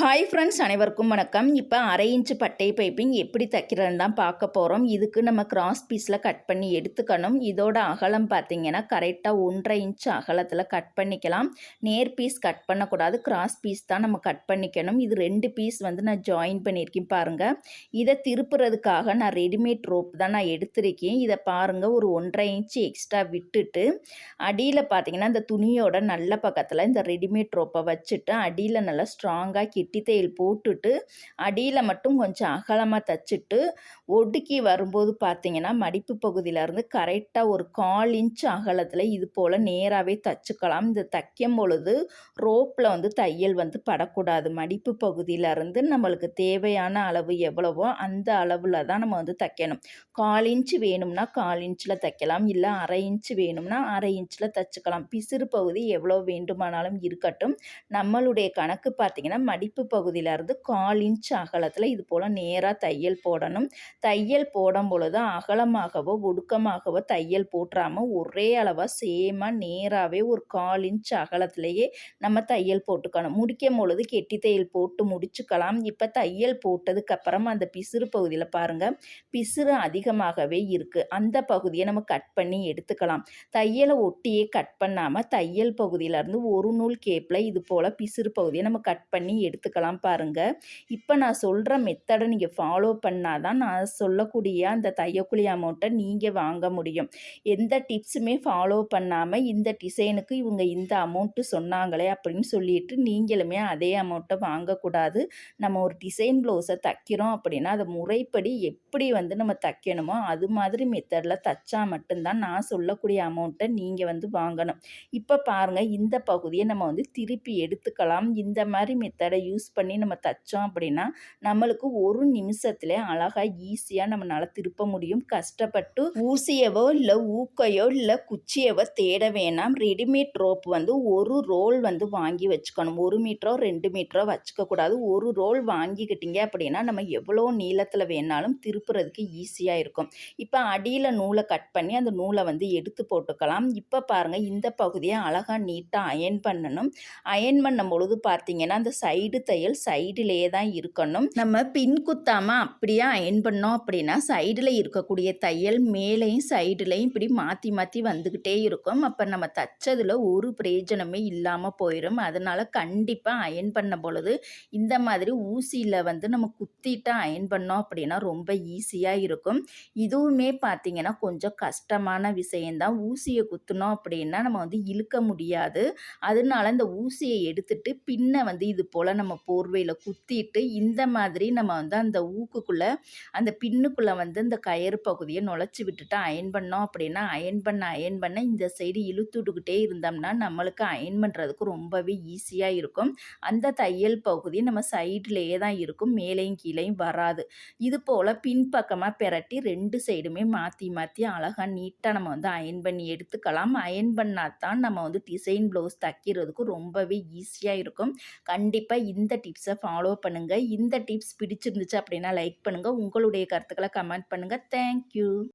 Hi friends அனைவருக்கும் வணக்கம். இப்போ அரை இன்ச்சு பட்டை பைப்பிங் எப்படி தைக்கிறதுன்னு தான் பார்க்க போகிறோம் இதுக்கு நம்ம கிராஸ் பீஸில் கட் பண்ணி எடுத்துக்கணும். இதோட அகலம் பார்த்தீங்கன்னா கரெக்டாக ஒன்றரை இன்ச் அகலத்தில் கட் பண்ணிக்கலாம். நேர் பீஸ் கட் பண்ணக்கூடாது. கிராஸ் பீஸ் தான் நம்ம கட் பண்ணிக்கணும். இது ரெண்டு பீஸ் வந்து நான் ஜாயின் பண்ணியிருக்கேன் பாருங்கள் இதை திருப்புறதுக்காக நான் ரெடிமேட் ரோப் தான் நான் எடுத்திருக்கேன். இதை பாருங்கள் ஒரு ஒன்றரை இன்ச்சு எக்ஸ்ட்ரா விட்டுட்டு அடியில் பார்த்திங்கன்னா இந்த துணியோட நல்ல பக்கத்தில் இந்த ரெடிமேட் ரோப்பை வச்சுட்டு அடியில் நல்லா ஸ்ட்ராங்காக கிட்ட தையல் போட்டுட்டு அடியில் மட்டும் கொஞ்சம் அகலமாக தைச்சிட்டு ஒடுக்கி வரும்போது பார்த்தீங்கன்னா மடிப்பு பகுதியிலேருந்து கரெக்டாக ஒரு கால் இன்ச் அகலத்தில் இது போல் நேராகவே தைச்சிக்கலாம். இந்த தைக்கும் பொழுது ரோப்பில் வந்து தையல் வந்து படக்கூடாது. மடிப்பு பகுதியிலேருந்து நம்மளுக்கு தேவையான அளவு எவ்வளவோ அந்த அளவில் தான் நம்ம வந்து தைக்கணும். கால் இன்ச்சு வேணும்னா கால் இன்ச்சில் தைக்கலாம். இல்லை அரை இன்ச்சு வேணும்னா அரை இன்ச்சில் தைச்சிக்கலாம். பிசிறு பகுதி எவ்வளோ வேண்டுமானாலும் இருக்கட்டும். நம்மளுடைய கணக்கு பார்த்திங்கன்னா மடிப்பு இடுப்பு பகுதியிலேருந்து கால் இன்ச் அகலத்தில் இது போல் நேராக தையல் போடணும். தையல் போடும் பொழுது அகலமாகவோ ஒடுக்கமாகவோ தையல் போட்டுறாமல் ஒரே அளவாக சேமாக நேராகவே ஒரு கால் இன்ச் அகலத்திலேயே நம்ம தையல் போட்டுக்கணும். முடிக்கும் பொழுது கெட்டி தையல் போட்டு முடிச்சுக்கலாம். இப்போ தையல் போட்டதுக்கப்புறம் அந்த பிசுறு பகுதியில் பாருங்கள் பிசுறு அதிகமாகவே இருக்குது அந்த பகுதியை நம்ம கட் பண்ணி எடுத்துக்கலாம். தையலை ஒட்டியே கட் பண்ணாமல் தையல் பகுதியிலேருந்து ஒரு நூல் கேப்பில் இது போல் பிசுறு பகுதியை நம்ம கட் பண்ணி எடுத்து எடுத்துக்கலாம் பாருங்கள் இப்போ நான் சொல்கிற மெத்தடை நீங்கள் ஃபாலோ பண்ணால் தான் நான் சொல்லக்கூடிய அந்த தையக்குழி அமௌண்ட்டை நீங்கள் வாங்க முடியும். எந்த டிப்ஸுமே ஃபாலோ பண்ணாமல் இந்த டிசைனுக்கு இவங்க இந்த அமௌண்ட்டு சொன்னாங்களே அப்படின்னு சொல்லிட்டு நீங்களுமே அதே அமௌண்ட்டை வாங்கக்கூடாது. நம்ம ஒரு டிசைன் ப்ளவுஸை தைக்கிறோம் அப்படின்னா அதை முறைப்படி எப்படி வந்து நம்ம தைக்கணுமோ அது மாதிரி மெத்தடில் தைச்சா மட்டும்தான் நான் சொல்லக்கூடிய அமௌண்ட்டை நீங்கள் வந்து வாங்கணும். இப்போ பாருங்கள் இந்த பகுதியை நம்ம வந்து திருப்பி எடுத்துக்கலாம். இந்த மாதிரி மெத்தடை யூஸ் யூஸ் பண்ணி நம்ம தைச்சோம் அப்படின்னா நம்மளுக்கு ஒரு நிமிஷத்துல அழகாக ஈஸியாக நம்மளால் திருப்ப முடியும். கஷ்டப்பட்டு ஊசியவோ இல்லை ஊக்கையோ இல்லை குச்சியவோ தேட வேணாம். ரெடிமேட் ரோப் வந்து ஒரு ரோல் வந்து வாங்கி வச்சுக்கணும். ஒரு மீட்டரோ ரெண்டு மீட்டரோ வச்சுக்கக்கூடாது ஒரு ரோல் வாங்கிக்கிட்டீங்க அப்படின்னா நம்ம எவ்வளோ நீளத்தில் வேணாலும் திருப்புறதுக்கு ஈஸியாக இருக்கும். இப்போ அடியில் நூலை கட் பண்ணி அந்த நூலை வந்து எடுத்து போட்டுக்கலாம். இப்போ பாருங்கள் இந்த பகுதியை அழகாக நீட்டாக அயன் பண்ணணும். அயன் பண்ணும் பொழுது பார்த்தீங்கன்னா அந்த சைடு தையல் சைடிலேயே தான் இருக்கணும். நம்ம பின் குத்தாமல் அப்படியே அயன் பண்ணோம் அப்படின்னா சைடில் இருக்கக்கூடிய தையல் மேலேயும் சைடுலையும் இப்படி மாற்றி மாற்றி வந்துக்கிட்டே இருக்கும். அப்போ நம்ம தைச்சதில் ஒரு பிரயோஜனமே இல்லாமல் போயிடும் அதனால் கண்டிப்பாக அயன் பண்ண பொழுது இந்த மாதிரி ஊசியில் வந்து நம்ம குத்திட்டு அயன் பண்ணோம் அப்படின்னா ரொம்ப ஈஸியாக இருக்கும். இதுவுமே பார்த்திங்கன்னா கொஞ்சம் கஷ்டமான விஷயந்தான் ஊசியை குத்தினோம் அப்படின்னா நம்ம வந்து இழுக்க முடியாது. அதனால இந்த ஊசியை எடுத்துட்டு பின்னை வந்து இது போல் நம்ம போர்வையில் குத்திட்டு இந்த மாதிரி நம்ம வந்து அந்த ஊக்குக்குள்ளே அந்த பின்னுக்குள்ளே வந்து இந்த கயிறு பகுதியை நுழைச்சி விட்டுட்டு அயன் பண்ணோம் அப்படின்னா அயன் பண்ண அயன் பண்ண இந்த சைடு இழுத்துட்டுக்கிட்டே இருந்தோம்னா நம்மளுக்கு அயன் பண்ணுறதுக்கு ரொம்பவே ஈஸியாக இருக்கும். அந்த தையல் பகுதி நம்ம சைட்லேயே தான் இருக்கும் மேலேயும் கீழேயும் வராது. இது போல் பின்பக்கமாக பெரட்டி ரெண்டு சைடுமே மாற்றி மாற்றி அழகாக நீட்டாக நம்ம வந்து அயன் பண்ணி எடுத்துக்கலாம். அயன் பண்ணால் தான் நம்ம வந்து டிசைன் ப்ளவுஸ் தைக்கிறதுக்கு ரொம்பவே ஈஸியாக இருக்கும். கண்டிப்பாக இந்த இந்த டிப்ஸை ஃபாலோ பண்ணுங்கள் இந்த டிப்ஸ் பிடிச்சிருந்துச்சு அப்படின்னா லைக் பண்ணுங்கள் உங்களுடைய கருத்துக்களை கமெண்ட் பண்ணுங்கள் தேங்க்யூ